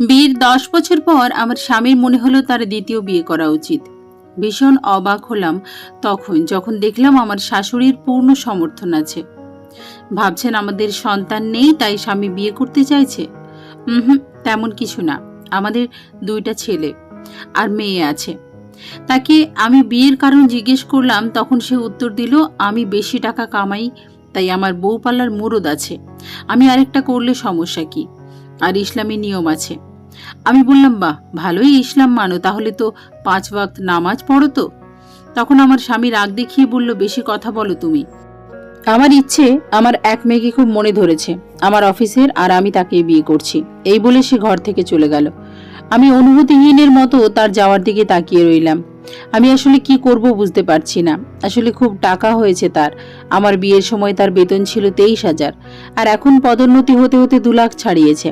বিয়ের দশ বছর পর আমার স্বামীর মনে হলো তার দ্বিতীয় বিয়ে করা উচিত। ভীষণ অবাক হলাম তখন, যখন দেখলাম আমার শাশুড়ির পূর্ণ সমর্থন আছে। ভাবছেন আমাদের সন্তান নেই, তাই স্বামী বিয়ে করতে চাইছে? হুম, তেমন কিছু না। আমাদের দুইটা ছেলে আর মেয়ে আছে। তাকে আমি বিয়ের কারণ জিজ্ঞেস করলাম, তখন সে উত্তর দিল, আমি বেশি টাকা কামাই, তাই আমার বউ পাল্লার মুরদ আছে। আমি আরেকটা করলে সমস্যা কি? আর ইসলামী নিয়ম আছে। আমি বললাম, বাহ, ভালোই ইসলাম মানো, তাহলে তো পাঁচ ওয়াক্ত নামাজ পড়ো তো। তখন আমার স্বামী রাগ দেখিয়ে বলল, বেশি কথা বলো তুমি। আমার ইচ্ছে, আমার এক মেয়েকে খুব মনে ধরেছে, আমার অফিসের, আর আমি তাকে বিয়ে করছি। এই বলে সে ঘর থেকে চলে গেল। আমি অনুভূতিহীনের মতো তার যাওয়ার দিকে তাকিয়ে রইলাম। আমি আসলে কি করব বুঝতে পারছি না। আসলে খুব টাকা হয়েছে তার। আমার বিয়ের সময় তার বেতন ছিল তেইশ হাজার, আর এখন পদোন্নতি হতে হতে দু লাখ ছাড়িয়েছে।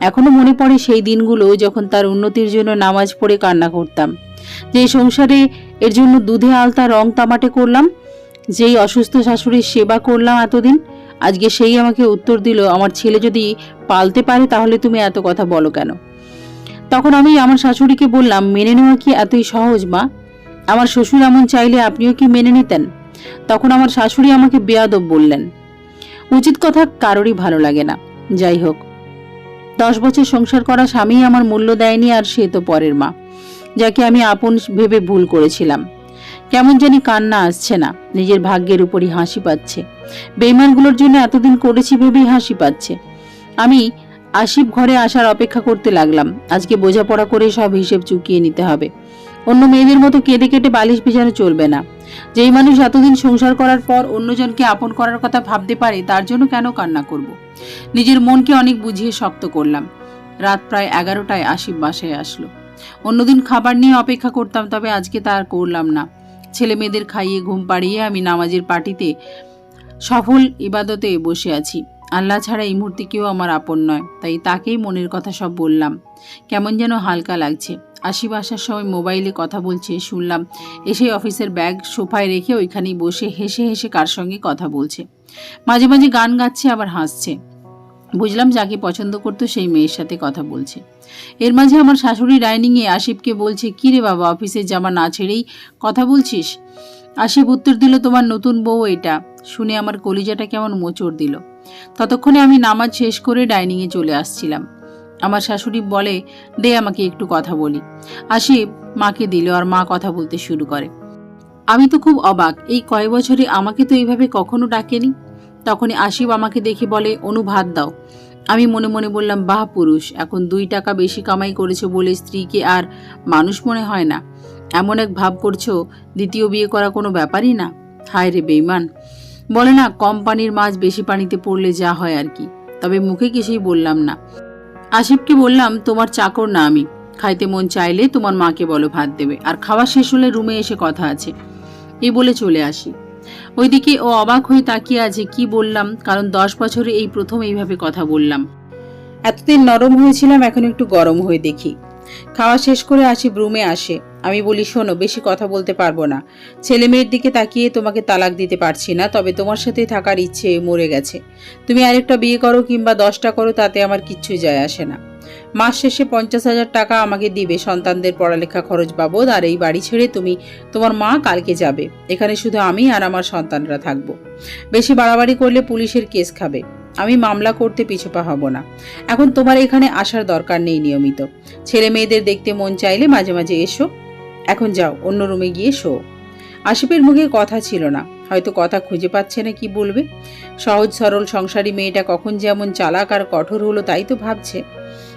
এখনও মনে পড়ে সেই দিনগুলো যখন তার উন্নতির জন্য নামাজ পড়ে কান্না করতাম। যে সংসারে এর জন্য দুধে আলতা রং তামাটে করলাম, যেই অসুস্থ শাশুড়ির সেবা করলাম এতদিন, আজকে সেই আমাকে উত্তর দিল, আমার ছেলে যদি পালতে পারে তাহলে তুমি এত কথা বলো কেন? তখন আমি আমার শাশুড়িকে বললাম, মেনে নেওয়া কি এতই সহজ, মা? আমার শ্বশুর এমন চাইলে আপনিও কি মেনে নিতেন? তখন আমার শাশুড়ি আমাকে বেয়াদব বললেন, উচিত কথা কারোরই ভালো লাগে না। যাই হোক দশ বছর সংসার করা স্বামী আমার মূল্য দেয়নি আর সে তো পরের মা, যাকে আমি আপন ভেবে ভুল করেছিলাম। কেমন জানি কান্না আসছে না, নিজের ভাগ্যের উপরই হাসি পাচ্ছে। বেইমানগুলোর জন্য এতদিন করেছি ভেবেই হাসি পাচ্ছে। আমি আসিফ ঘরে আসার অপেক্ষা করতে লাগলাম, আজকে বোঝাপড়া করে সব হিসেব চুকিয়ে নিতে হবে। অন্য মেয়েদের মতো কেঁদে কেটে বালিশ বিছানো চলবে না। যেই মানুষ এতদিন সংসার করার পর অন্যজনকে আপন করার কথা ভাবতে পারে, তার জন্য কেন কান্না করব? নিজের মনকে অনেক বুঝিয়ে শক্ত করলাম। রাত প্রায় এগারোটায় আসিফ বাসায় আসলো। অন্যদিন খাবার নিয়ে অপেক্ষা করতাম, তবে আজকে তা আর করলাম না। ছেলে মেয়েদের খাইয়ে ঘুম পাড়িয়ে আমি নামাজের পার্টিতে সফল ইবাদতে বসে আছি। আল্লাহ ছাড়া এই মুহূর্তে কেউ আমার আপন নয়, তাই তাকেই মনের কথা সব বললাম। কেমন যেন হালকা লাগছে। আসিব আসার সময় মোবাইলে কথা বলছে, শুনলাম। এসে অফিসের ব্যাগ সোফায় রেখে ওইখানেই বসে হেসে হেসে কার সঙ্গে কথা বলছে। মাঝে মাঝে গান গাচ্ছে, আবার হাসছে। বুঝলাম যাকে পছন্দ করতো সেই মেয়ের সাথে কথা বলছে। এর মাঝে আমার শাশুড়ি ডাইনিংয়ে আসিফকে বলছে, কি রে বাবা অফিসের জামা না ছেড়েই কথা বলছিস? আসিফ উত্তর দিল, তোমার নতুন বউ এটা। শুনে আমার কলিজাটা কেমন মোচড় দিল। ততক্ষণে আমি নামাজ শেষ করে ডাইনিংয়ে চলে আসছিলাম। আমার শাশুড়ি বলে, দে আমাকে একটু কথা বলি। আসিফ মাকে দিল আর মা কথা বলতে শুরু করে। আমি তো খুব অবাক, এই কয় বছরে আমাকে তো এইভাবে কখনো ডাকেনি। তখনই আসিফ আমাকে দেখে বলে, অনু, ভাত দাও। আমি মনে মনে বললাম, বাহ, পুরুষ, এখন দুই টাকা বেশি কামাই করেছ বলে স্ত্রীকে আর মানুষ মনে হয় না। এমন এক ভাব করছ, দ্বিতীয় বিয়ে করা কোনো ব্যাপারই না? হায় রে বেইমান বলে না, কম পানির মাছ বেশি পানিতে পড়লে যা হয় আর কি। তবে মুখে কিছুই বললাম না। আসিফকে বললাম, তোমার চাকর না আমি। খাইতে মন চাইলে তোমার মাকে বলো ভাত দেবে। আর খাওয়া শেষ হলে রুমে এসে কথা আছে। এই বলে চলে আসি। ওইদিকে ও অবাক হয়ে তাকিয়ে আছে, কি বললাম? কারণ দশ বছরে এই প্রথম এইভাবে কথা বললাম। এতদিন নরম হয়েছিলাম, এখন একটু গরম হয়ে দেখি। খাওয়া শেষ করে আসি ব্রুমে আসে। আমি বলি, শোনো, বেশি কথা বলতে পারব না। ছেলে মেয়ের দিকে তাকিয়ে তোমাকে তালাক দিতে পারছি না, তবে তোমার সাথে থাকার ইচ্ছে মরে গেছে। তুমি আরেকটা বিয়ে করো কিংবা দশটা করো, তাতে আমার কিচ্ছুই যায় আসে না। মাস শেষে পঞ্চাশ হাজার টাকা আমাকে দিবে সন্তানদের পড়ালেখা খরচ বাবদ, আর এই বাড়ি ছেড়ে তুমি, তোমার মা কালকে যাবে। এখানে শুধু আমি আর আমার সন্তানরা থাকব। বেশি বাড়াবাড়ি করলে পুলিশের কেস খাবে। আমি মামলা করতে পিছুপা হব না। এখন তোমার এখানে আসার দরকার নেই নিয়মিত। ছেলে মেয়েদের দেখতে মন চাইলে মাঝে মাঝে এসো। এখন যাও, অন্য রুমে গিয়ে শো। আশিফের মুখে কথা ছিল না। হয়তো কথা খুঁজে পাচ্ছে না কি বলবে। সহজ সরল সংসারী মেয়েটা কখন যেমন চালাক আর কঠোর হলো তাই তো ভাবছে।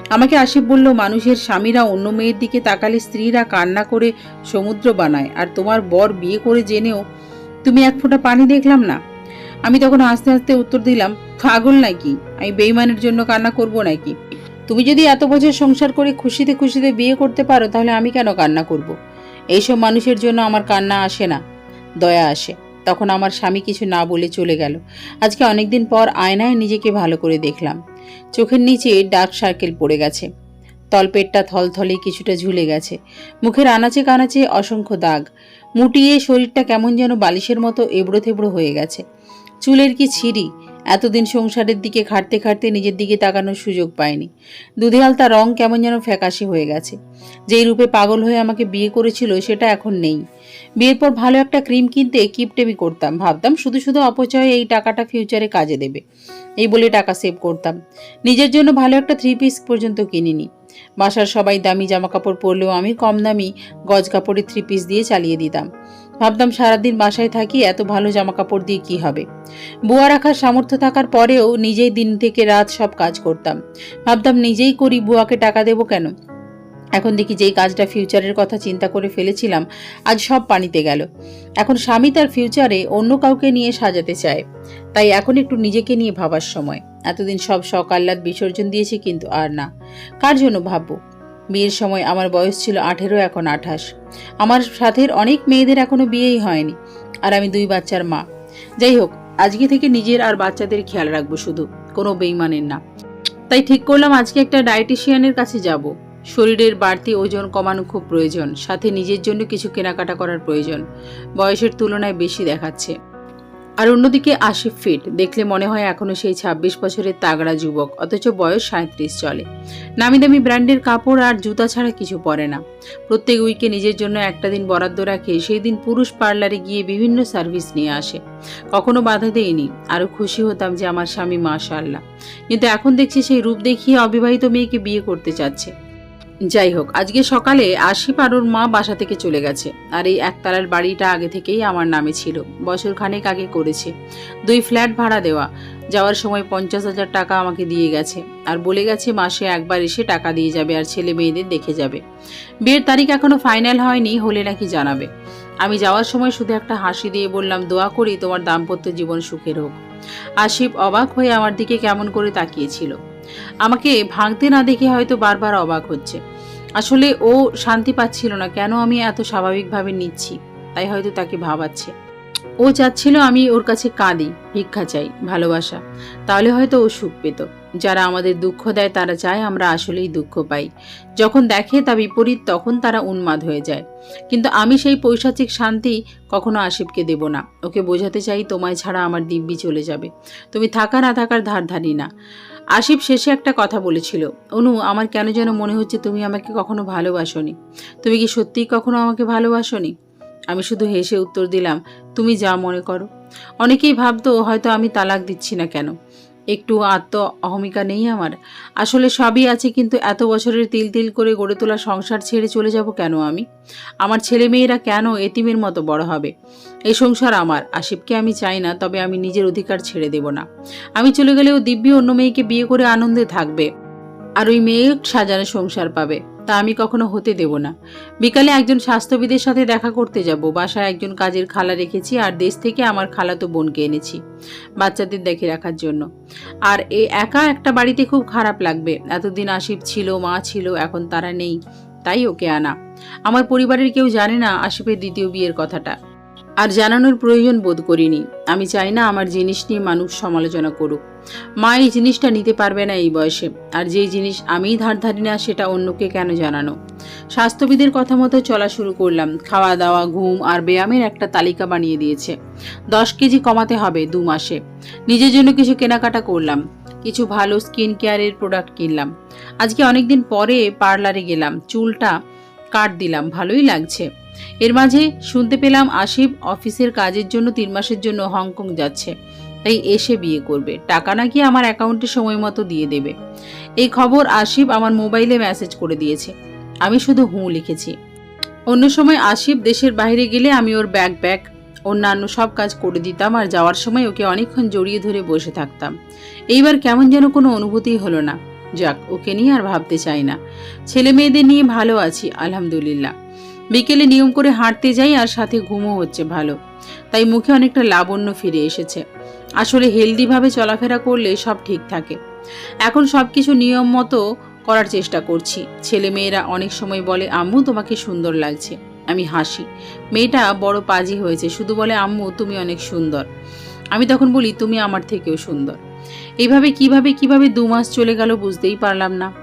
আমাকে আশিফ বলল, মানুষের স্বামীরা অন্য মেয়ের দিকে তাকালে স্ত্রীরা কান্না করে সমুদ্র বানায়। আর তোমার বর বিয়ে করে জেনেও তুমি এক ফোঁটা পানি দেখলাম না? আমি তখন আস্তে আস্তে উত্তর দিলাম, পাগল নাকি? আমি বেইমানের জন্য কান্না করব নাকি? তুমি যদি এত বছর সংসার করে খুশিতে খুশিতে বিয়ে করতে পারো, তাহলে আমি কেন কান্না করব। এইসব মানুষের জন্য আমার কান্না আসে না। দয়া আসে। তখন আমার স্বামী কিছু না বলে চলে গেল। আজকে অনেকদিন পর আয়নায় নিজেকে ভালো করে দেখলাম। চোখের নিচে ডার্ক সার্কেল পড়ে গেছে। তলপেটটা থলথলে কিছুটা ঝুলে গেছে। মুখের আনাচে কানাচে অসংখ্য দাগ। মুটিয়ে শরীরটা কেমন যেন বালিশের মতো এবড়ো থেবড়ো হয়ে গেছে। চুলের কি ছিঁড়ি? এতদিন সংসারের দিকে খাটতে খাটতে নিজের দিকে তাকানোর সুযোগ পায়নি আলতা রং কেমন যেন ফ্যাকাশে হয়ে গেছে। যেই রূপে পাগল হয়ে আমাকে বিয়ে করেছিল সেটা এখন নেই। বিয়ের পর ভালো একটা ক্রিম কিনতে কিপটেমি করতাম। ভাবতাম শুধু শুধু অপচয়ে এই টাকাটা ফিউচারে কাজে দেবে। এই বলে টাকা সেভ করতাম। নিজের জন্য ভালো একটা থ্রি পিস পর্যন্ত কিনিনি। বাসার সবাই দামি জামা কাপড় পরলেও আমি কম দামি গজ কাপড়ের থ্রি পিস দিয়ে চালিয়ে দিতাম। ভাবতাম সারাদিন বাসায় থাকি, এত ভালো জামা কাপড় দিয়ে কি হবে? বুয়া রাখার সামর্থ্য থাকার পরেও নিজেই দিন থেকে রাত সব কাজ করতাম। ভাবতাম নিজেই করি, বুয়াকে টাকা দেবো কেন? এখন দেখি যেই কাজটা ফিউচারের কথা চিন্তা করে ফেলেছিলাম, আজ সব পানিতে গেল। এখন স্বামী তার ফিউচারে অন্য কাউকে নিয়ে সাজাতে চায়। তাই এখন একটু নিজেকে নিয়ে ভাবার সময়। এতদিন সব আহ্লাদ বিসর্জন দিয়েছি কিন্তু আর না। কার জন্য ভাববো? বিয়ের সময় আমার বয়স ছিল আঠেরো, এখন আঠাশ। আমার সাথের অনেক মেয়েদের এখনও বিয়েই হয়নি, আর আমি দুই বাচ্চার মা। যাই হোক, আজকে থেকে নিজের আর বাচ্চাদের খেয়াল রাখব শুধু, কোনো বেইমানের না। তাই ঠিক করলাম আজকে একটা ডায়েটিশিয়ানের কাছে যাব। শরীরের বাড়তি ওজন কমানো খুব প্রয়োজন, সাথে নিজের জন্য কিছু কেনাকাটা করার প্রয়োজন। বয়সের তুলনায় বেশি দেখাচ্ছে। আর অন্যদিকে আশি ফিট, দেখলে মনে হয় এখনও সেই ছাব্বিশ বছরের তাগড়া যুবক, অথচ বয়স সাঁত্রিশ চলে। নামি দামি ব্র্যান্ডের কাপড় আর জুতা ছাড়া কিছু পরে না। প্রত্যেক উইকে নিজের জন্য একটা দিন বরাদ্দ রাখে, সেই দিন পুরুষ পার্লারে গিয়ে বিভিন্ন সার্ভিস নিয়ে আসে। কখনো বাধা দেয়নি আরও খুশি হতাম যে আমার স্বামী মাশাল্লাহ কিন্তু এখন দেখছি সেই রূপ দেখিয়ে অবিবাহিত মেয়েকে বিয়ে করতে চাচ্ছে। যাই হোক আজকে সকালে আশি পারোর মা বাসা থেকে চলে গেছে। আর এই একতলার বাড়িটা আগে থেকেই আমার নামে ছিল। বছর খানেক আগে করেছে। দুই ফ্ল্যাট ভাড়া দেওয়া। যাওয়ার সময় পঞ্চাশ হাজার টাকা আমাকে দিয়ে গেছে। আর বলে গেছে, মাসে একবার এসে টাকা দিয়ে যাবে আর ছেলে মেয়েদের দেখে যাবে। বিয়ের তারিখ এখনও ফাইনাল হয়নি, হলে নাকি জানাবে। আমি যাওয়ার সময় শুধু একটা হাসি দিয়ে বললাম, দোয়া করি তোমার দাম্পত্য জীবন সুখের হোক। আশিফ অবাক হয়ে আমার দিকে কেমন করে তাকিয়েছিল। আমাকে ভাঙতে না দেখে হয়তো বারবার অবাক হচ্ছে। আসলে ও শান্তি পাচ্ছিল না, কেন আমি এত স্বাভাবিকভাবে নিচ্ছি? তাই হয়তো তাকে ভাবাচ্ছে। ও চাচ্ছিল আমি ওর কাছে কাঁদি, ভিক্ষা চাই, ভালোবাসা। তাহলে হয়তো ও সুখ পেত। যারা আমাদের দুঃখ দেয়, তারা চায় আমরা আসলেই দুঃখ পাই। যখন দেখে তা বিপরীত, তখন তারা উন্মাদ হয়ে যায়। কিন্তু আমি সেই পৈশাচিক শান্তি কখনো আশিফকে দেব না। ওকে বোঝাতে চাই, তোমায় ছাড়া আমার দিব্যি চলে যাবে। তুমি থাকা না থাকার ধার ধারি না। আশিফ শেষে একটা কথা বলেছিল, অনু, আমার কেন যেন মনে হচ্ছে তুমি আমাকে কখনো ভালোবাসনি। তুমি কি সত্যিই কখনো আমাকে ভালোবাসনি? আমি শুধু হেসে উত্তর দিলাম, তুমি যা মনে করো। অনেকেই ভাবতো, হয়তো আমি তালাক দিচ্ছি না কেন? একটু আত্ম অহমিকা নেই আমার। আসলে সবই আছে, কিন্তু এত বছরের তিল তিল করে গড়ে তোলা সংসার ছেড়ে চলে যাব কেন আমি? আমার ছেলে মেয়েরা কেন এতিমের মতো বড় হবে? এই সংসার আমার, আসিফকে আমি চাই না, তবে আমি নিজের অধিকার ছেড়ে দেব না। আমি চলে গেলেও দিব্যি অন্য মেয়েকে বিয়ে করে আনন্দে থাকবে, আর ওই মেয়ে সাজানো সংসার পাবে, তা আমি কখনো হতে দেব না। বিকালে একজন স্বাস্থ্যবিদের সাথে দেখা করতে যাব, বাসায় একজন কাজের খালা রেখেছি, আর দেশ থেকে আমার খালাতো বোনকে এনেছি, বাচ্চাদের দেখে রাখার জন্য। আর এ একা একটা বাড়িতে খুব খারাপ লাগবে, এতদিন আসিফ ছিল, মা ছিল, এখন তারা নেই, তাই ওকে আনা। আমার পরিবারের কেউ জানে না আসিফের দ্বিতীয় বিয়ের কথাটা। আর জানানোর প্রয়োজন বোধ করিনি। আমি চাই না আমার জিনিস নিয়ে মানুষ সমালোচনা করুক। মা এই জিনিসটা নিতে পারবে না এই বয়সে। আর যেই জিনিস আমিই ধার ধারি না, সেটা অন্যকে কেন জানানো? স্বাস্থ্যবিদের কথা মতো চলা শুরু করলাম। খাওয়া দাওয়া ঘুম আর ব্যায়ামের একটা তালিকা বানিয়ে দিয়েছে। দশ কেজি কমাতে হবে দু মাসে। নিজের জন্য কিছু কেনাকাটা করলাম। কিছু ভালো স্কিন কেয়ারের প্রোডাক্ট কিনলাম। আজকে অনেকদিন পরে পার্লারে গেলাম। চুলটা কাট দিলাম। ভালোই লাগছে। এর মাঝে শুনতে পেলাম আসিফ অফিসের কাজের জন্য তিন মাসের জন্য হংকং যাচ্ছে। তাই এসে বিয়ে করবে। টাকা নাকি আমার অ্যাকাউন্টে সময় মতো দিয়ে দেবে। এই খবর আসিফ আমার মোবাইলে মেসেজ করে দিয়েছে। আমি শুধু হুঁ লিখেছি। অন্য সময় আসিফ দেশের বাইরে গেলে আমি ওর ব্যাগ ব্যাগ, অন্যান্য সব কাজ করে দিতাম আর যাওয়ার সময় ওকে অনেকক্ষণ জড়িয়ে ধরে বসে থাকতাম। এইবার কেমন যেন কোনো অনুভূতি হলো না। যাক, ওকে নিয়ে আর ভাবতে চাই না। ছেলে মেয়েদের নিয়ে ভালো আছি, আলহামদুলিল্লাহ। বিকেলে নিয়ম করে হাঁটতে যাই আর সাথে ঘুমও হচ্ছে ভালো। তাই মুখে অনেকটা লাবণ্য ফিরে এসেছে। আসলে হেলদিভাবে চলাফেরা করলে সব ঠিক থাকে। এখন সব কিছু নিয়ম মতো করার চেষ্টা করছি। ছেলে মেয়েরা অনেক সময় বলে, আম্মু, তোমাকে সুন্দর লাগছে। আমি হাসি। মেয়েটা বড় পাজি হয়েছে। শুধু বলে, আম্মু, তুমি অনেক সুন্দর। আমি তখন বলি, তুমি আমার থেকেও সুন্দর। এইভাবে কীভাবে কীভাবে দু মাস চলে গেল বুঝতেই পারলাম না।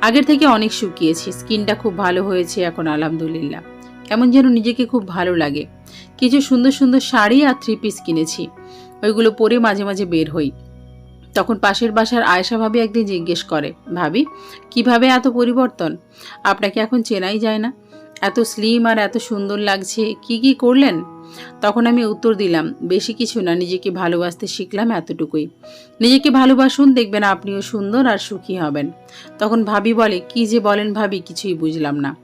আগের থেকে অনেক শুকিয়েছি। স্কিনটা খুব ভালো হয়েছে এখন, আলহামদুলিল্লাহ। কেমন যেন নিজেকে খুব ভালো লাগে। কিছু সুন্দর সুন্দর শাড়ি আর থ্রি পিস কিনেছি। ওইগুলো পরে মাঝে মাঝে বের হই। তখন পাশের বাসার আয়েশা ভাবি একদিন জিজ্ঞেস করে, ভাবি, কীভাবে এত পরিবর্তন? আপনাকে এখন চেনাই যায় না। এত স্লিম আর এত সুন্দর লাগছে, কি কি করলেন? তখন আমি উত্তর দিলাম, বেশি কিছু না, নিজেকে ভালোবাসতে শিখলাম এতটুকুই। নিজেকে ভালোবাসুন, দেখবেন আপনিও সুন্দর আর সুখী হবেন। তখন ভাবি বলে, কি যে বলেন ভাবি, কিছুই বুঝলাম না।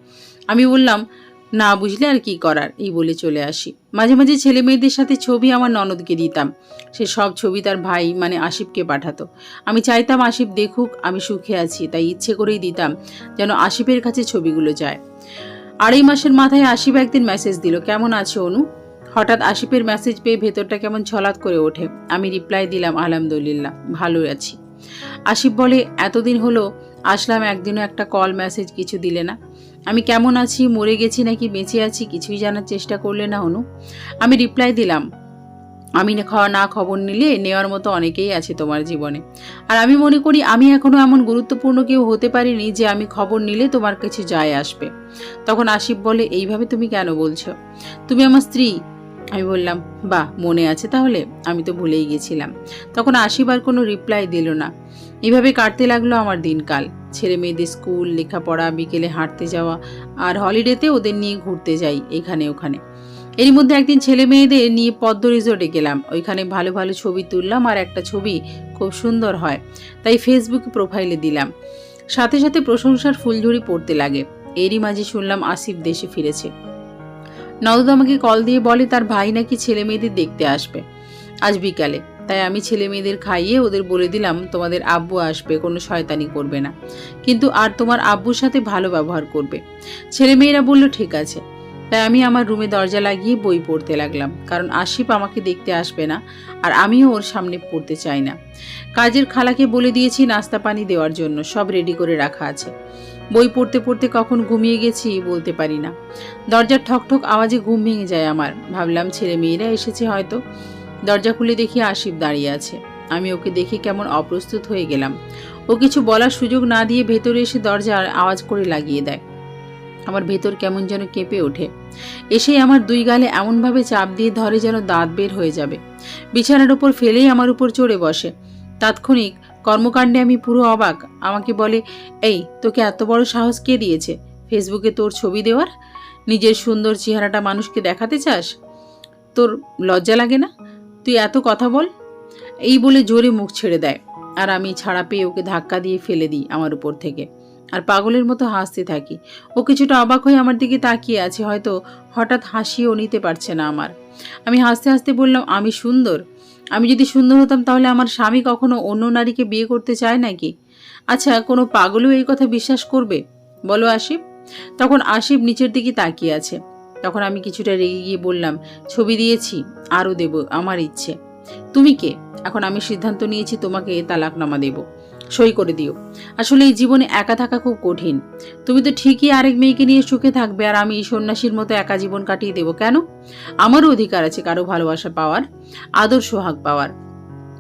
আমি বললাম না বুঝলে আর কি করার? এই বলে চলে আসি। মাঝে মাঝে ছেলে মেয়েদের সাথে ছবি আমার ননদকে দিতাম। সে সব ছবি তার ভাই মানে আসিফকে পাঠাতো। আমি চাইতাম আসিফ দেখুক, আমি সুখে আছি, তাই ইচ্ছে করেই দিতাম যেন আসিফের কাছে ছবিগুলো যায়। আড়াই মাসের মাথায় আসিফ একদিন মেসেজ দিল, কেমন আছে অনু? হঠাৎ আসিফের মেসেজ পেয়ে ভেতরটা কেমন ছলাৎ করে ওঠে। আমি রিপ্লাই দিলাম, আলহামদুলিল্লাহ ভালো আছি। আসিফ বলে, এতদিন হলো, আসলাম একদিনও একটা কল মেসেজ কিছু দিলে না। আমি কেমন আছি, মরে গেছি নাকি বেঁচে আছি কিছুই জানার চেষ্টা করলে না, অনু? আমি রিপ্লাই দিলাম, আমি খাওয়া না খবর নিলে নেওয়ার মতো অনেকেই আছে তোমার জীবনে। আর আমি মনে করি আমি এখনও এমন গুরুত্বপূর্ণ কেউ হতে পারিনি যে আমি খবর নিলে তোমার কাছে যায় আসবে। তখন আসিফ বলে, এইভাবে তুমি কেন বলছো? তুমি আমার স্ত্রী। আমি বললাম, বাহ, মনে আছে তাহলে, আমি তো ভুলেই গেছিলাম। তখন আসিফ আর কোনো রিপ্লাই দিল না। এভাবে কাটতে লাগল আমার দিনকাল। ছেলে মেয়েদের স্কুল, লেখাপড়া, বিকেলে হাঁটতে যাওয়া আর হলিডেতে ওদের নিয়ে ঘুরতে যাই এখানে ওখানে। এরই মধ্যে একদিন ছেলে মেয়েদের নিয়ে পদ্ম রিসোর্টে গেলাম। ওইখানে ভালো ভালো ছবি তুললাম আর একটা ছবি খুব সুন্দর হয়, তাই ফেসবুকে প্রোফাইলে দিলাম। সাথে সাথে প্রশংসার ফুলঝুরি পড়তে লাগে। এরই মাঝে শুনলাম আসিফ দেশে ফিরেছে। নদদ আমাকে কল দিয়ে বলে, তার ভাই নাকি ছেলে মেয়েদের দেখতে আসবে। আজ বিকালে। তাই আমি ছেলে মেয়েদের খাইয়ে ওদের বলে দিলাম, তোমাদের আব্বু আসবে, কোনো শয়তানি করবে না। কিন্তু আর তোমার আব্বুর সাথে ভালো ব্যবহার করবে। ছেলে মেয়েরা বলল, ঠিক আছে। তাই আমি আমার রুমে দরজা লাগিয়ে বই পড়তে লাগলাম, কারণ আশিপ আমাকে দেখতে আসবে না, আর আমিও ওর সামনে পড়তে চাই না। কাজের খালাকে বলে দিয়েছি নাস্তা পানি দেওয়ার জন্য, সব রেডি করে রাখা আছে। বই পড়তে পড়তে কখন ঘুমিয়ে গেছি বলতে পারি না। দরজার ঠকঠক আওয়াজে ঘুম ভেঙে যায় আমার। ভাবলাম ছেলে মেয়েরা এসেছে হয়তো। দরজা খুলে দেখি আশিফ দাঁড়িয়ে আছে। আমি ওকে দেখে কেমন অপ্রস্তুত হয়ে গেলাম। ও কিছু বলার সুযোগ না দিয়ে ভেতরে এসে দরজার আওয়াজ করে লাগিয়ে দেয়। আমার ভেতর কেমন যেন কেঁপে ওঠে। এসে আমার দুই গালে এমনভাবে চাপ দিয়ে ধরে যেন দাঁত বের হয়ে যাবে। বিছানার উপর ফেলেই আমার উপর চড়ে বসে। তাৎক্ষণিক কর্মকাণ্ডে আমি পুরো অবাক। আমাকে বলে, এই, তোকে এত বড় সাহস কে দিয়েছে? ফেসবুকে তোর ছবি দেওয়ার? নিজের সুন্দর চেহারাটা মানুষকে দেখাতে চাস? তোর লজ্জা লাগে না? তুই এত কথা বল। এই বলে জোরে মুখ ছেড়ে দেয়। আর আমি ছাড়া পেয়ে ওকে ধাক্কা দিয়ে ফেলে দিই আমার উপর থেকে। আর পাগলের মতো হাসতে থাকি। ও কিছুটা অবাক হয়ে আমার দিকে তাকিয়ে আছে। হয়তো হঠাৎ হাসিও নিতে পারছে না আমার। আমি হাসতে হাসতে বললাম, আমি সুন্দর। আমি যদি সুন্দর হতাম তাহলে আমার স্বামী কখনো অন্য নারীকে বিয়ে করতে চায় নাকি? আচ্ছা কোনো পাগলও এই কথা বিশ্বাস করবে? বলো আসিফ তখন আসিফ নিচের দিকে তাকিয়ে আছে। তখন আমি কিছুটা রেগে গিয়ে বললাম, ছবি দিয়েছি, আরও দেব, আমার ইচ্ছে। তুমি কে? এখন আমি সিদ্ধান্ত নিয়েছি, তোমাকে তালাকনামা দেব। সই করে দিও। আসলে এই জীবনে একা থাকা খুব কঠিন। তুমি তো ঠিকই আরেক মেয়েকে নিয়ে সুখে থাকবে, আর আমি সন্ন্যাসীর মতো একা জীবন কাটিয়ে দেবো কেন? আমারও অধিকার আছে কারও ভালোবাসা পাওয়ার আদর সোহাগ পাওয়ার।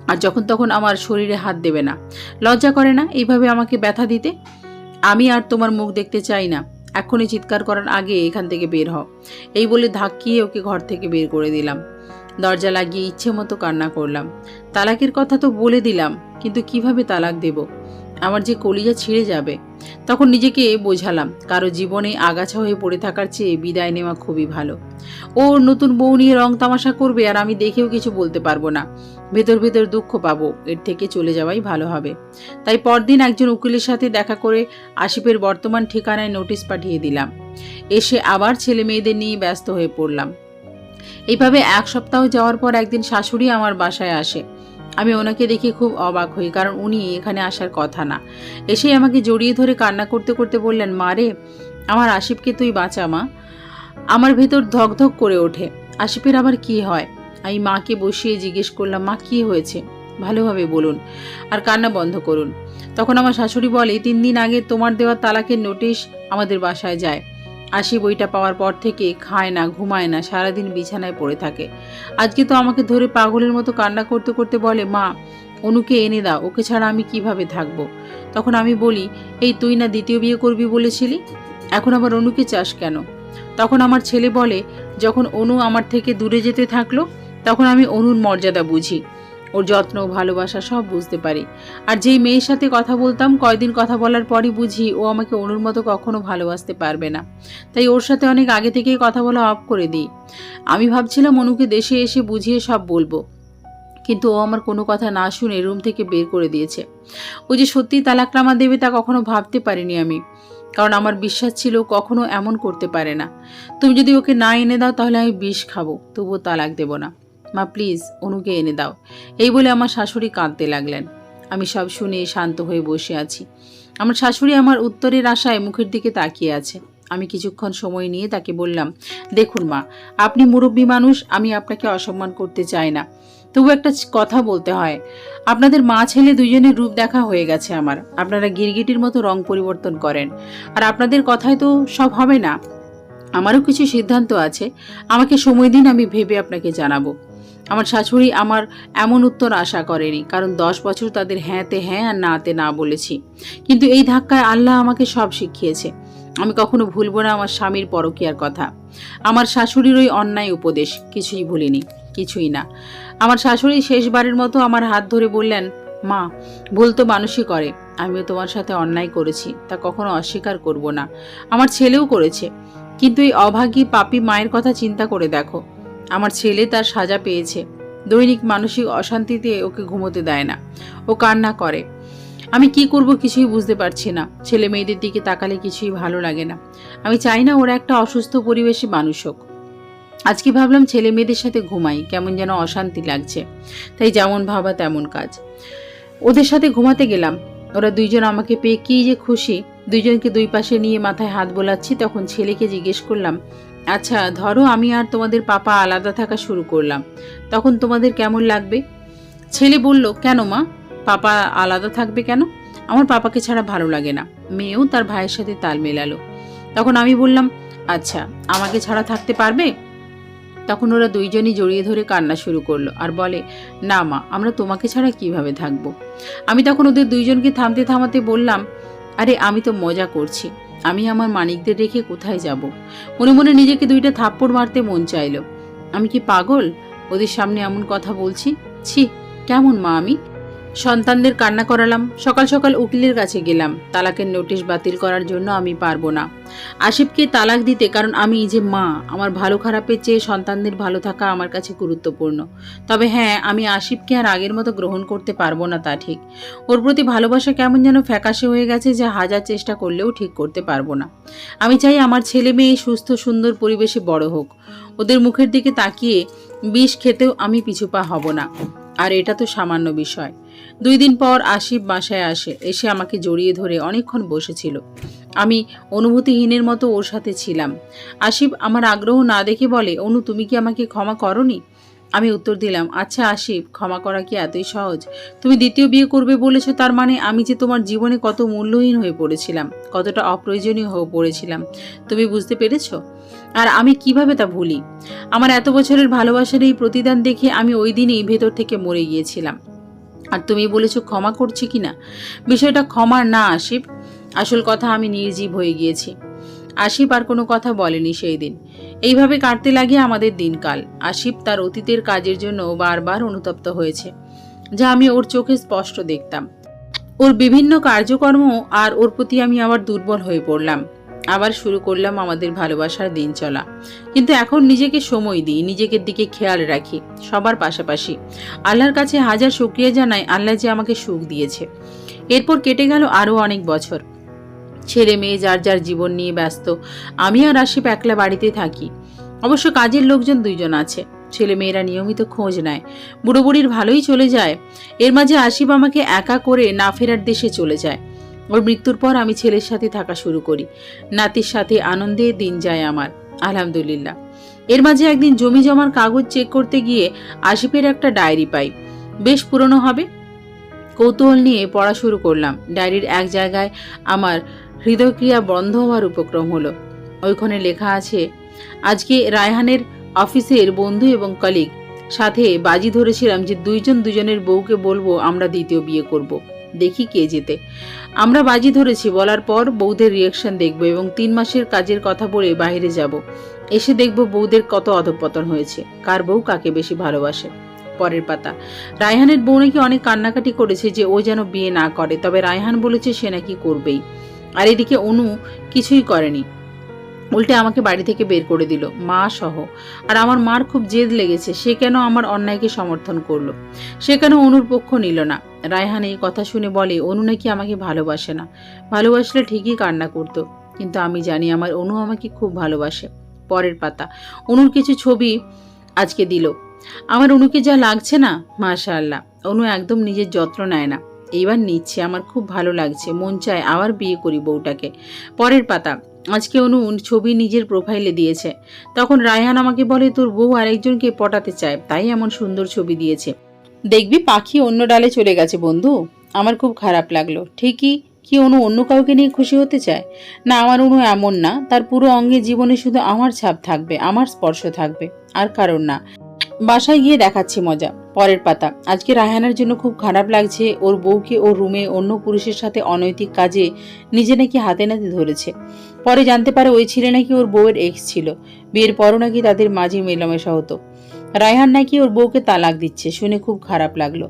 আর যখন তখন আমার শরীরে হাত দেবে না। লজ্জা করে না এইভাবে আমাকে ব্যথা দিতে? আমি আর তোমার মুখ দেখতে চাই না। এখনই চিৎকার করার আগে এখান থেকে বের হও এই বলে ধাক্কিয়ে ওকে ঘর থেকে বের করে দিলাম। দরজা লাগিয়ে ইচ্ছে মতো কান্না করলাম। তালাকের কথা তো বলে দিলাম, কিন্তু কীভাবে তালাক দেব? আমার যে কলিজা ছিঁড়ে যাবে। তখন নিজেকে বোঝালাম, কারও জীবনে আগাছা হয়ে পড়ে থাকার চেয়ে বিদায় নেওয়া খুবই ভালো। ও নতুন বউ নিয়ে রং তামাশা করবে আর আমি দেখেও কিছু বলতে পারব না। ভেতর ভেতর দুঃখ পাবো, এর থেকে চলে যাওয়াই ভালো হবে। তাই পরদিন একজন উকিলের সাথে দেখা করে আসিফের বর্তমান ঠিকানায় নোটিশ পাঠিয়ে দিলাম। এসে আবার ছেলে মেয়েদের নিয়ে ব্যস্ত হয়ে পড়লাম। এইভাবে এক সপ্তাহ যাওয়ার পর একদিন শাশুড়ি আমার বাসায় আসে। আমি ওনাকে দেখে খুব অবাক হই, কারণ উনি এখানে আসার কথা না। এসেই আমাকে জড়িয়ে ধরে কান্না করতে করতে বললেন, মা রে, আমার আসিফকে তুই বাঁচা, মা। আমার ভেতর ধকধক করে ওঠে। আসিফের আবার কি হয়? আমি মাকে বসিয়ে জিজ্ঞেস করলাম, মা, কি হয়েছে? ভালোভাবে বলুন আর কান্না বন্ধ করুন। তখন আমার শাশুড়ি বলে, তিন দিন আগে তোমার দেওয়া তালাকের নোটিশ আমাদের বাসায় যায়। আসি বইটা পাওয়ার পর থেকে খায় না, ঘুমায় না, সারাদিন বিছানায় পড়ে থাকে। আজকে তো আমাকে ধরে পাগলের মতো কান্না করতে করতে বলে, মা, অনুকে এনে দাও, ওকে ছাড়া আমি কীভাবে থাকব? তখন আমি বলি, এই তুই না দ্বিতীয় বিয়ে করবি বলেছিলি? এখন আবার অনুকে চাস কেন? তখন আমার ছেলে বলে, যখন অনু আমার থেকে দূরে যেতে থাকল, তখন আমি অনুর মর্যাদা বুঝি। ওর যত্ন ভালোবাসা সব বুঝতে পারি। আর যেই মেয়ের সাথে কথা বলতাম, কয়দিন কথা বলার পরই বুঝি ও আমাকে অনুর মতো কখনো ভালোবাসতে পারবে না। তাই ওর সাথে অনেক আগে থেকেই কথা বলা অফ করে দিই। আমি ভাবছিলাম অনুকে দেশে এসে বুঝিয়ে সব বলব। কিন্তু ও আমার কোনো কথা না শুনে রুম থেকে বের করে দিয়েছে। ও যে সত্যি তালাকনামা দেবে তা কখনো ভাবতে পারিনি আমি। কারণ আমার বিশ্বাস ছিল কখনো এমন করতে পারে না। তুমি যদি ওকে না এনে দাও, তাহলে আমি বিষ খাব, তবুও তালাক দেব না। মা, প্লিজ, অনুকে এনে দাও। এই বলে আমার শাশুড়ি কাঁদতে লাগলেন। আমি সব শুনে শান্ত হয়ে বসে আছি। আমার শাশুড়ি আমার উত্তরের আশায় মুখের দিকে তাকিয়ে আছে। আমি কিছুক্ষণ সময় নিয়ে তাকে বললাম, দেখুন মা, আপনি মুরব্বী মানুষ, আমি আপনাকে অসম্মান করতে চাই না। তবু একটা কথা বলতে হয়। আপনাদের মা ছেলে দুজনের রূপ দেখা হয়ে গেছে আমার। আপনারা গিরগিটির মতো রং পরিবর্তন করেন। আর আপনাদের কথায় তো সব হবে না। আমারও কিছু সিদ্ধান্ত আছে। আমাকে সময় দিন, আমি ভেবে আপনাকে জানাব। আমার শাশুড়ি আমার এমন উত্তর আশা করেনি, কারণ দশ বছর তাদের হ্যাঁতে হ্যাঁ আর নাতে না বলেছি। কিন্তু এই ধাক্কায় আল্লাহ আমাকে সব শিখিয়েছে। আমি কখনো ভুলব না আমার স্বামীর পরকীয়ার কথা। আমার শাশুড়ির ওই অন্যায় উপদেশ, কিছুই ভুলিনি, কিছুই না। আমার শাশুড়ি শেষবারের মতো আমার হাত ধরে বললেন, মা, ভুল তো মানুষই করে, আমিও তোমার সাথে অন্যায় করেছি, তা কখনো অস্বীকার করব না। আমার ছেলেও করেছে। কিন্তু এই অভাগী পাপি মায়ের কথা চিন্তা করে দেখো আমার ছেলে তার সাজা পেয়েছে। দৈনিক মানসিক অশান্তিতে ওকে ঘুমোতে দেয় না। ও কান্না করে। আমি কি করব কিছুই বুঝতে পারছি না। ছেলে মেয়েদের দিকে তাকালে কিছুই ভালো লাগে না। আমি চাই না ওরা একটা অসুস্থ পরিবেশে মানুষ হোক। আজকে ভাবলাম ছেলে মেয়েদের সাথে ঘুমাই। কেমন যেন অশান্তি লাগছে। তাই যেমন ভাবা তেমন কাজ। ওদের সাথে ঘুমাতে গেলাম। ওরা দুইজন আমাকে পেয়ে কি যে খুশি। দুইজনকে দুই পাশে নিয়ে মাথায় হাত বোলাচ্ছি। তখন ছেলেকে জিজ্ঞেস করলাম আচ্ছা ধরো আমি আর তোমাদের পাপা আলাদা থাকা শুরু করলাম। তখন তোমাদের কেমন লাগবে? ছেলে বলল, কেন মা? পাপা আলাদা থাকবে কেন? আমার পাপাকে ছাড়া ভালো লাগে না। মেয়েও তার ভাইয়ের সাথে তাল মেলালো। তখন আমি বললাম আচ্ছা আমাকে ছাড়া থাকতে পারবে? তখন ওরা দুইজনই জড়িয়ে ধরে কান্না শুরু করল আর বলে, না মা, আমরা তোমাকে ছাড়া কীভাবে থাকব? আমি তখন ওদের দুইজনকে থামতে থামাতে বললাম, আরে, আমি তো মজা করছি। আমি আমার মানিকদের রেখে কোথায় যাব? মনে মনে নিজেকে দুইটা থাপ্পড় মারতে মন চাইল। আমি কি পাগল? ওদের সামনে এমন কথা বলছি? ছি, কেমন মা আমি? সন্তানদের কান্না করালাম, সকাল সকাল উকিলের কাছে গেলাম। তালাকের নোটিশ বাতিল করার জন্য আমি পারব না। আসিফকে তালাক দিতে, কারণ আমি যে মা, আমার ভালো খারাপের চেয়ে সন্তানদের ভালো থাকা আমার কাছে গুরুত্বপূর্ণ। তবে হ্যাঁ আমি আসিফকে আর আগের মতো গ্রহণ করতে পারব না তা ঠিক। ওর প্রতি ভালোবাসা কেমন যেন ফ্যাকাশে হয়ে গেছে যে হাজার চেষ্টা করলেও ঠিক করতে পারব না। আমি চাই আমার ছেলে মেয়ে সুস্থ, সুন্দর পরিবেশে বড় হোক। ওদের মুখের দিকে তাকিয়ে বিষ খেতেও আমি পিছুপা হব না। আর এটা তো সামান্য বিষয়। দুই দিন পর আসিফ বাসায় আসে, এসে আমাকে জড়িয়ে ধরে অনেকক্ষণ বসেছিল। আমি অনুভূতিহীনের মতো ওর সাথে ছিলাম। আসিফ আমার আগ্রহ না দেখে বলে, অনু, তুমি কি আমাকে ক্ষমা করনি? আমি উত্তর দিলাম আচ্ছা আসিফ, ক্ষমা করা কি এতই সহজ? তুমি দ্বিতীয় বিয়ে করবে বলেছ, তার মানে আমি যে তোমার জীবনে কত মূল্যহীন হয়ে পড়েছিলাম, কতটা অপ্রয়োজনীয় হয়ে পড়েছিলাম, তুমি বুঝতে পেরেছ? আর আমি কীভাবে তা ভুলি? আমার এত বছরের ভালোবাসার এই প্রতিদান দেখে আমি ওই দিনই ভেতর থেকে মরে গিয়েছিলাম। আর তুমি বলেছ ক্ষমা করছি কি না? বিষয়টা ক্ষমার না, আসিফ। আসল কথা আমি নির্জীব হয়ে গিয়েছি। আসিফ আর কোনো কথা বলেনি সেই দিন। এইভাবে কাটতে লাগে আমাদের দিনকাল। আসিফ তার অতীতের কাজের জন্য বারবার অনুতপ্ত হয়েছে, যা আমি ওর চোখে স্পষ্ট দেখতাম। ওর বিভিন্ন কার্যকর্ম আর ওর প্রতি আমি আবার দুর্বল হয়ে পড়লাম। আবার শুরু করলাম আমাদের ভালোবাসার দিন চলা। কিন্তু এখন নিজেকে সময় দিই, নিজেকে দিকে খেয়াল রাখি, সবার পাশাপাশি। আল্লাহর কাছে হাজার শুক্রিয়া জানাই, আল্লাহ যে আমাকে সুখ দিয়েছে। এরপর কেটে গেল আরও অনেক বছর। ছেলে মেয়ে যার যার জীবন নিয়ে ব্যস্ত, আমি আর আশিপ একলা বাড়িতে থাকি। অবশ্য কাজের লোকজন দুইজন আছে, ছেলে মেয়েরা নিয়মিত খোঁজ নেয়। বুড়ো বুড়ির ভালোই চলে যায়। এর মাঝে আশিপ আমাকে একা করে না ফেরার দেশে চলে যায়। ওর মৃত্যুর পর আমি ছেলের সাথে থাকা শুরু করি। নাতির সাথে আনন্দে দিন যায় আমার, আলহামদুলিল্লাহ। এর মাঝে একদিন জমি জমার কাগজ চেক করতে গিয়ে আশিফের একটা ডায়েরি পাই। বেশ পুরনো হবে। কৌতূহল নিয়ে পড়া শুরু করলাম। ডায়েরির এক জায়গায় আমার হৃদয়ক্রিয়া বন্ধ হওয়ার উপক্রম হলো। ওইখানে লেখা আছে, আজকে রায়হানের অফিসের বন্ধু এবং কলিগ সাথে বাজি ধরেছিলাম যে দুইজন দুজনের বউকে বলব আমরা দ্বিতীয় বিয়ে করব। দেখি কে যেতে আমরা বাজি ধরেছি, বলার পর বৌদের রিয়েকশন দেখব এবং তিন মাসের কাজের কথা বলে বাইরে যাব। এসে দেখব বৌদের কত অধপতন হয়েছে, কার বউ কাকে বেশি ভালোবাসে। পরের পাতা, রায়হানের বউ নাকি অনেক কান্নাকাটি করেছে যে ও যেন বিয়ে না করে, তবে রায়হান বলেছে সে নাকি করবেই। আর এদিকে অনু কিছুই করেনি। উল্টে আমাকে বাড়ি থেকে বের করে দিল, মা সহ। আর আমার মার খুব জেদ লেগেছে, সে কেন আমার অন্যায়কে সমর্থন করল? সে কেন অনুর পক্ষ নিল না? রায়হান এই কথা শুনে বলে, অনু নাকি আমাকে ভালোবাসে না। ভালোবাসলে ঠিকই কান্না করতো, কিন্তু আমি জানি আমার অনু আমাকে খুব ভালোবাসে। পরের পাতা, অনুর কিছু ছবি আজকে দিল। আমার অনুকে যা লাগছে না মাশা আল্লাহ অনু একদম নিজের যত্ন নেয় না। এইবার নিচ্ছে, আমার খুব ভালো লাগছে, মন চায় আবার বিয়ে করি বউটাকে। পরের পাতা আজকে অনু ছবি নিজের প্রোফাইলে দিয়েছে। তখন রায়হান আমাকে বলে, তোর বউ আরেকজনকে পটাতে চায়, তাই এমন সুন্দর ছবি দিয়েছে। দেখবি পাখি অন্য ডালে চলে গেছে বন্ধু। আমার খুব খারাপ লাগল। ঠিকই কি অনু অন্য কাউকে নিয়ে খুশি হতে চায়? না, আমার অনু এমন না। তার পুরো অঙ্গে জীবনে শুধু আমার ছাপ থাকবে, আমার স্পর্শ থাকবে, আর কারণ না। বাসায় গিয়ে দেখাচ্ছি মজা, পরের পাতা। আজকে রায়হানের জন্য খুব খারাপ লাগছে, ওর বউকে ওর রুমে অন্য পুরুষের সাথে অনৈতিক কাজে নিজে নাকি হাতে নাতে ধরেছে। পরে জানতে পারে ওই ছেলে নাকি ওর বউয়ের এক্স ছিল। বিয়ের পরও নাকি তাদের মাঝে মেলামেশা হতো। রায়হান নাকি ওর বউকে তালাক দিচ্ছে, শুনে খুব খারাপ লাগল।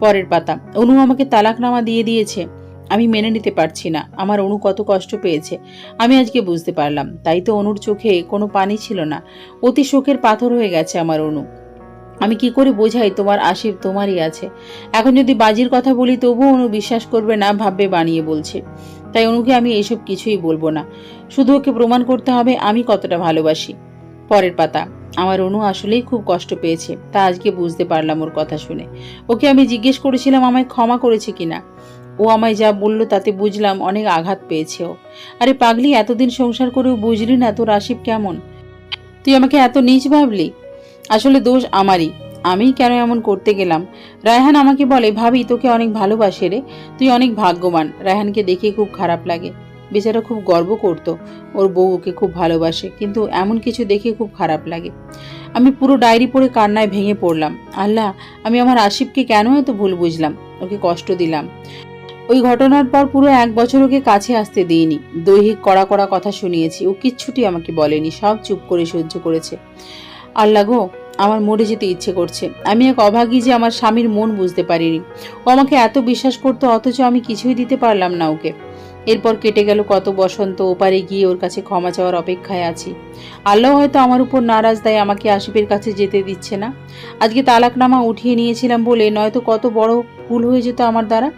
পরের পাতা, অনু আমাকে তালাকনামা দিয়ে দিয়েছে। আমি মেনে নিতে পারছি না, আমার অনু কত কষ্ট পেয়েছে, আমি আজকে বুঝতে পারলাম। তাই তো অনুর চোখে কোনো পানি ছিল না, অতি শোকের পাথর হয়ে গেছে আমার অনু। আমি কি করে বোঝাই তোমার আশীর তোমারই আছে? এখন যদি বাজির কথা বলি, তবুও অনু বিশ্বাস করবে না, ভাববে বানিয়ে বলছে। তাই অনুকে আমি এসব কিছুই বলব না। শুধু ওকে প্রমাণ করতে হবে, আমি কতটা ভালোবাসি। পরের পাতা, আমার অনু আসলেই খুব কষ্ট পেয়েছে, তা আজকে বুঝতে পারলাম ওর কথা শুনে। ওকে আমি জিজ্ঞেস করেছিলাম, আমায় ক্ষমা করেছে কিনা? ও আমায় যা বলল, তাতে বুঝলাম অনেক আঘাত পেয়েছে ও। আরে পাগলি, এতদিন সংসার করেও বুঝলি না তোর আশিব কেমন? তুই আমাকে এত নিচ ভাবলি? আসলে দোষ আমারই। আমি কেন এমন করতে গেলাম? রায়হান আমাকে বলে, ভাবি, তোকে অনেক ভালোবাসে রে। তুই অনেক ভাগ্যবান। রায়হানকে দেখে খুব খারাপ লাগে। বেচারা খুব গর্ব করতো। ওর বউ ওকে খুব ভালোবাসে, কিন্তু এমন কিছু দেখে খুব খারাপ লাগে। আমি পুরো ডায়েরি পড়ে কান্নায় ভেঙে পড়লাম। আল্লাহ, আমি আমার আশিবকে কেন এত ভুল বুঝলাম? ওকে কষ্ট দিলাম। ওই ঘটনার পর পুরো এক বছর ওকে কাছে আসতে দিইনি। দৈহিক কড়া কড়া কথা শুনিয়েছি। ও কিচ্ছুটি আমাকে বলেনি। সব চুপ করে সহ্য করেছে। আল্লাহ গো আমার মরে যেতে ইচ্ছে করছে। আমি এক অভাগী যে আমার স্বামীর মন বুঝতে পারিনি। ও আমাকে এত বিশ্বাস করতো, অথচ আমি কিছুই দিতে পারলাম না ওকে। এরপর কেটে গেল কত বসন্ত, ওপারে গিয়ে ওর কাছে ক্ষমা চাওয়ার অপেক্ষায় আছি। আল্লাহ হয়তো আমার উপর নারাজ দেয়, আমাকে আশিফের কাছে যেতে দিচ্ছে না। আজকে তালাকনামা উঠিয়ে নিয়েছিলাম বলে নয়তো কত বড় ভুল হয়ে যেত আমার দ্বারা?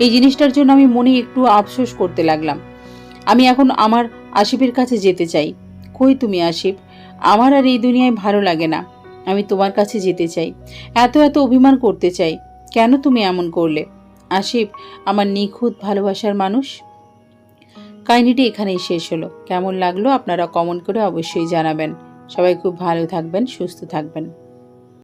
এই জিনিসটার জন্য আমি মনে একটু আফসোস করতে লাগলাম। আমি এখন আমার আশিফের কাছে যেতে চাই। কই তুমি আশিফ আমার আর এই দুনিয়ায় ভালো লাগে না। আমি তোমার কাছে যেতে চাই। এত এত অভিমান করতে চাই। কেন তুমি এমন করলে? আসিফ, আমার নিখুঁত ভালোবাসার মানুষ? কাহিনিটি এখানেই শেষ হলো। কেমন লাগল আপনারা কমেন্ট করে অবশ্যই জানাবেন। সবাই খুব ভালো থাকবেন, সুস্থ থাকবেন।